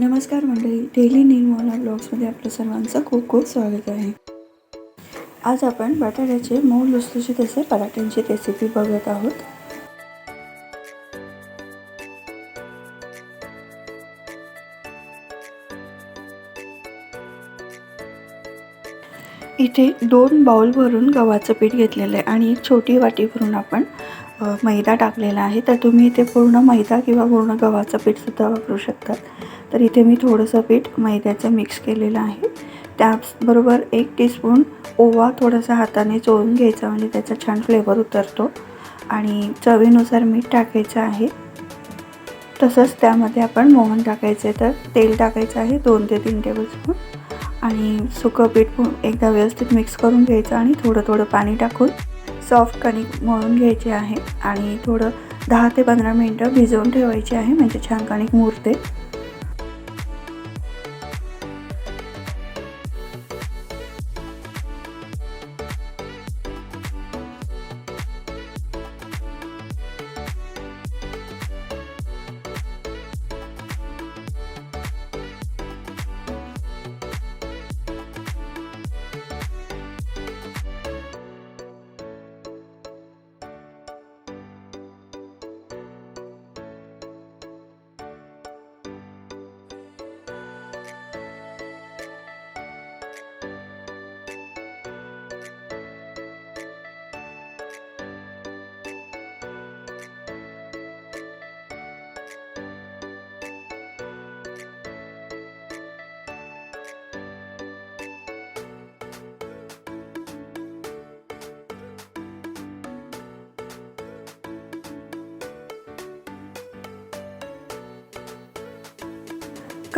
नमस्कार मंडळी डेली निर्मोला ब्लॉग्समध्ये आपलं सर्वांचं खूप खूप स्वागत आहे. आज आपण बटाट्याचे मऊ लुसलुशीत तसे पराठ्यांची रेसिपी बघत आहोत. इथे दोन बाउल भरून गव्हाचं पीठ घेतलेलं आहे आणि एक छोटी वाटी भरून आपण मैदा टाकलेला आहे. तर तुम्ही इथे पूर्ण मैदा किंवा पूर्ण गव्हाचं पीठसुद्धा वापरू शकतात. तर इथे मी थोडंसं पीठ मैद्याचं मिक्स केलेलं आहे. त्याचबरोबर एक टीस्पून ओवा थोडासा हाताने चोळून घ्यायचा म्हणजे त्याचा छान फ्लेवर उतरतो. आणि चवीनुसार मीठ टाकायचं आहे. तसंच त्यामध्ये आपण मोहन टाकायचं आहे तर तेल टाकायचं आहे दोन ते तीन टेबलस्पून आणि सुकं पीठ एकदा व्यवस्थित मिक्स करून घ्यायचं आणि थोडं थोडं पाणी टाकून सॉफ्ट कणिक मळून घ्यायचे आहे. आणि थोडं दहा ते पंधरा मिनटं भिजवून ठेवायची आहे म्हणजे छान कणिक मुरते.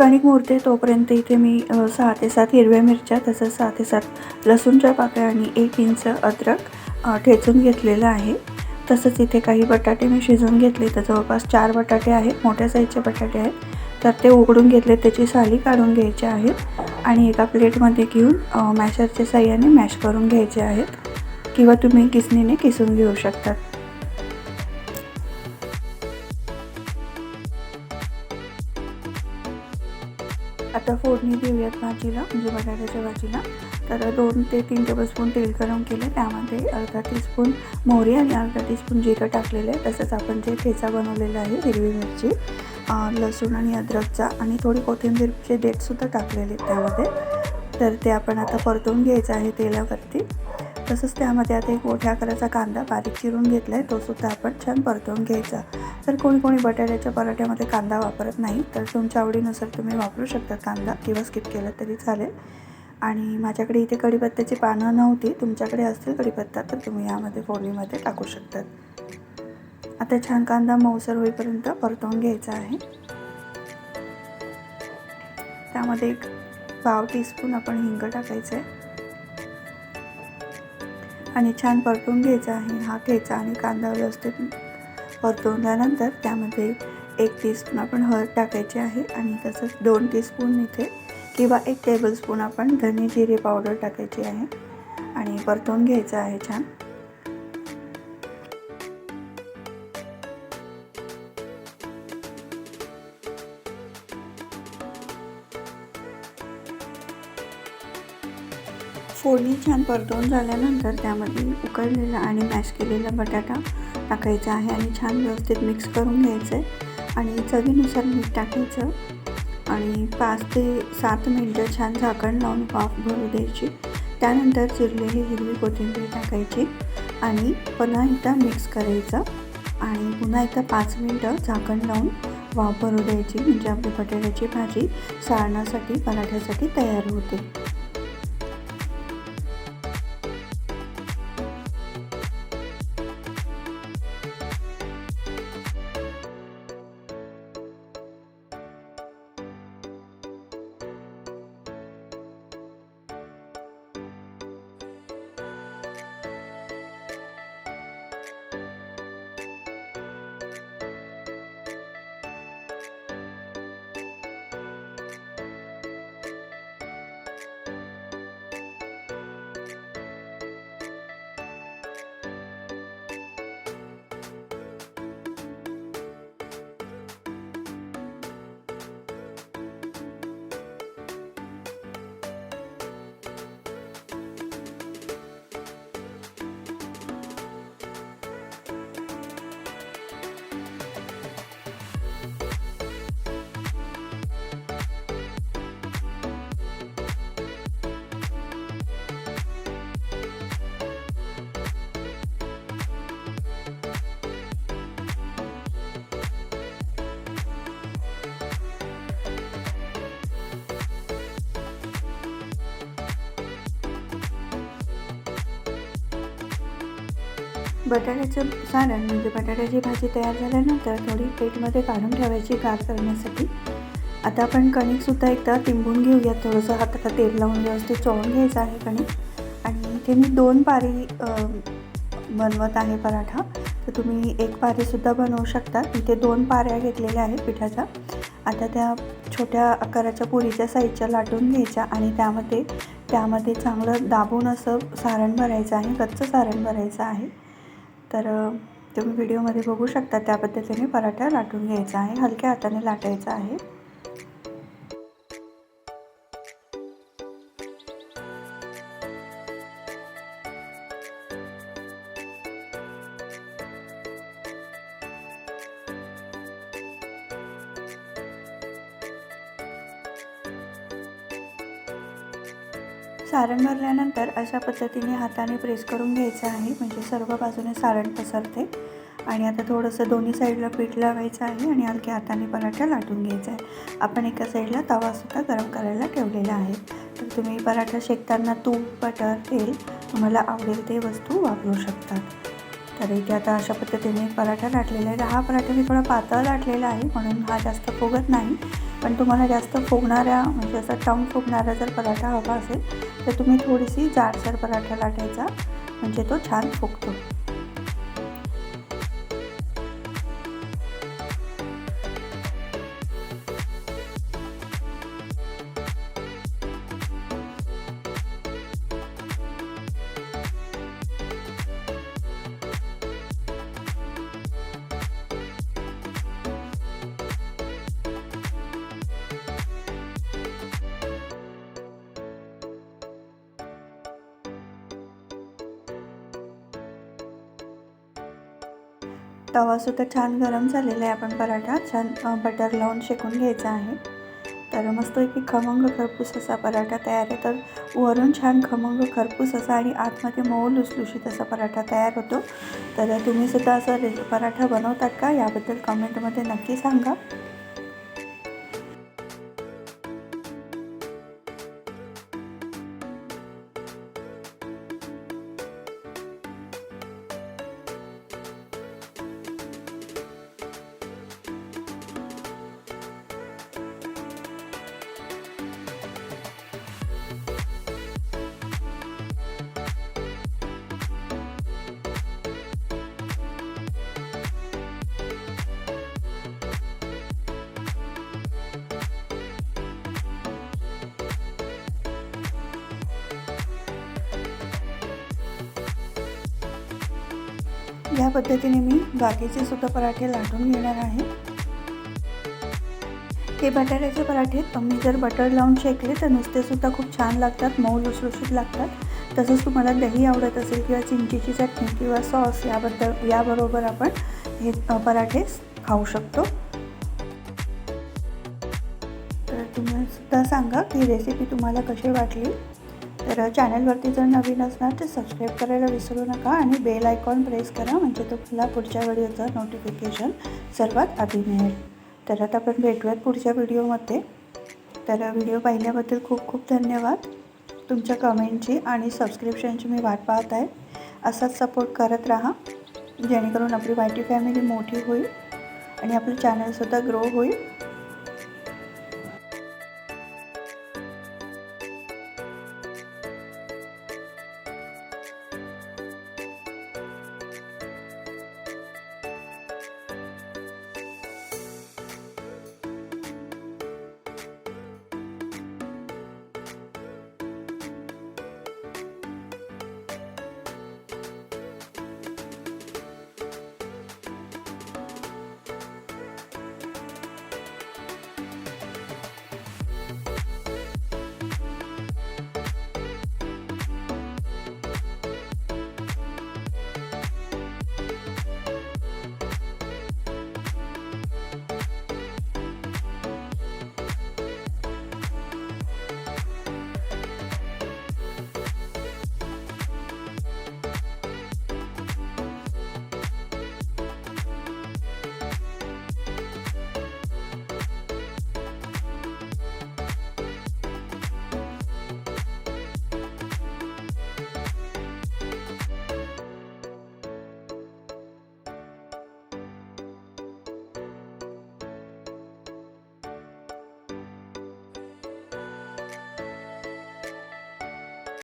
कणिक मुरते तोपर्यंत इथे मी सहा ते सात हिरव्या मिरच्या तसंच सहा ते सात लसूणच्या पाकळ्या आणि एक इंच अद्रक ठेचून घेतलेलं आहे. तसंच इथे काही बटाटे मी शिजवून घेतले तर जवळपास चार बटाटे आहेत मोठ्या साईजचे बटाटे आहेत. तर ते उघडून घेतले त्याची साली काढून घ्यायची आहेत आणि एका प्लेटमध्ये घेऊन मॅशरच्या साह्याने मॅश करून घ्यायचे आहेत. किंवा तुम्ही किसणीने किसून घेऊ शकतात. आता फोडणी देऊयात भाजीला म्हणजे बटाट्याच्या भाजीला. तर दोन ते तीन टेबलस्पून तेल गरम केले त्यामध्ये अर्धा टीस्पून मोहरी आणि अर्धा टीस्पून जिरं टाकलेलं आहे. तसंच आपण जे ठेचा बनवलेला आहे हिरवी मिरची लसूण आणि अद्रकचा आणि थोडी कोथिंबीरचे देठसुद्धा टाकलेले आहेत त्यामध्ये. तर ते आपण आता परतून घ्यायचं आहे तेलावरती. तसंच त्यामध्ये आता एक मोठ्या आकाराचा कांदा बारीक चिरून घेतला आहे तोसुद्धा आपण छान परतवून घ्यायचा. तर कोणी कोणी बटाट्याच्या पराठ्यामध्ये कांदा वापरत नाही तर तुमच्या आवडीनुसार तुम्ही वापरू शकता कांदा. किंवा स्किप केला तरी चालेल. आणि माझ्याकडे इथे कढीपत्त्याची पानं नव्हती. तुमच्याकडे असतील कढीपत्ता तर तुम्ही यामध्ये फोडणीमध्ये टाकू शकतात. आता छान कांदा मऊसर होईपर्यंत परतवून घ्यायचा आहे. त्यामध्ये एक पाव टीस्पून आपण हिंग टाकायचं आहे आणि छान परतून घ्यायचा आहे. हा ठेचा आणि कांदा व्यवस्थित परतवल्यानंतर त्यामध्ये एक टीस्पून आपण हळद टाकायची आहे आणि तसंच दोन टीस्पून इथे किंवा एक टेबलस्पून आपण धने जिरे पावडर टाकायची आहे. आणि परतवून घ्यायचं आहे छान. फोडणी छान परतवून झाल्यानंतर त्यामध्ये उकडलेला आणि मॅश केलेला बटाटा टाकायचा आहे आणि छान व्यवस्थित मिक्स करून घ्यायचं आहे आणि चवीनुसार मीठ टाकायचं. आणि पाच ते सात मिनटं छान झाकण लावून वाफ भरू द्यायची. त्यानंतर चिरलेली हिरवी कोथिंबीर टाकायची आणि पुन्हा एकदा मिक्स करायचं. आणि पुन्हा एकदा पाच मिनटं झाकण लावून वाफ भरू द्यायची. म्हणजे आपली बटाट्याची भाजी सारण्यासाठी पराठ्यासाठी तयार होते. बटाट्याचं सारण म्हणजे बटाट्याची भाजी तयार झाल्यानंतर थोडी प्लेटमध्ये काढून ठेवायची गार करण्यासाठी. आता आपण कणिकसुद्धा एकदा तिंबून घेऊया थोडंसं हाताला तेल लावून व्यवस्थित चोळून घ्यायचं आहे कणिक. आणि इथे मी दोन पारी बनवत आहे पराठा. तर तुम्ही एक पारीसुद्धा बनवू शकता. इथे दोन पाऱ्या घेतलेल्या आहेत पिठाच्या. आता त्या छोट्या आकाराच्या पुरीच्या साईजच्या लाटून घ्यायच्या आणि त्यामध्ये त्यामध्ये चांगलं दाबून असं सारण भरायचं आहे कच्चं सारण भरायचं आहे. तर तुम्ही व्हिडिओमध्ये बघू शकता त्या पद्धतीने पराठा लाटून घ्यायचा आहे. हलक्या हाताने लाटायचा आहे. सारण भरल्यानंतर अशा पद्धतीने हाताने प्रेस करून घ्यायचं आहे. म्हणजे सर्व बाजूने सारण पसरते. आणि आता थोडंसं दोन्ही साईडला पीठ लावायचं आहे आणि हलक्या हाताने पराठा लाटून घ्यायचा आहे. आपण एका साईडला तवासुद्धा गरम करायला ठेवलेला आहे. तर तुम्ही पराठा शेकताना तूप बटर तेल तुम्हाला आवडेल ते वस्तू वापरू शकतात. तर इथे आता अशा पद्धतीने पराठा लाटलेला आहे. हा पराठा मी थोडा पातळ लाटलेला आहे म्हणून हा जास्त फुगत नाही. पण तुम्हाला जास्त फुगणाऱ्या म्हणजे असा टंग फुगणारा जर पराठा हवा असेल तर तुम्ही थोडीशी जाडसर पराठा लाटायचा. म्हणजे तो छान फुगतो. तवासुद्धा छान गरम झालेला आहे आपण पराठा. छान बटर लावून शेकून घ्यायचा आहे. तर मस्त एक खमंग खरपूस असा पराठा तयार आहे. तर वरून छान खमंग खरपूस असा आणि आतमध्ये मऊ लुसलुशीत असा पराठा तयार होतो. तर तुम्ही सुद्धा रे पराठा बनवतात का? याबद्दल कमेंटमध्ये नक्की सांगा. या पद्धतीने मी बाकीचे सुद्धा पराठे लाटून घेणार आहे. हे बटाट्याचे पराठे तुम्ही जर बटर लावून शेकले तर नुसतेसुद्धा खूप छान लागतात मऊ लुसलुशीत लागतात. तसंच तुम्हाला दही आवडत असेल किंवा चिंचीची चटणी किंवा सॉस याबद्दल याबरोबर आपण हे पराठे खाऊ शकतो. तर तुम्ही सुद्धा सांगा की रेसिपी तुम्हाला कशी वाटली? तर चॅनलवरती जर नवीन असणार तर सबस्क्राईब करायला विसरू नका आणि बेल आयकॉन प्रेस करा म्हणजे तुम्हाला पुढच्या व्हिडिओचं नोटिफिकेशन सर्वात आधी मिळेल. तर आता आपण भेटूयात पुढच्या व्हिडिओमध्ये. तर व्हिडिओ पाहिल्याबद्दल खूप खूप धन्यवाद. तुमच्या कमेंटची आणि सबस्क्रिप्शनची मी वाट पाहत आहे. असाच सपोर्ट करत राहा जेणेकरून आपली वायटी फॅमिली मोठी होईल आणि आपलं चॅनलसुद्धा ग्रो होईल.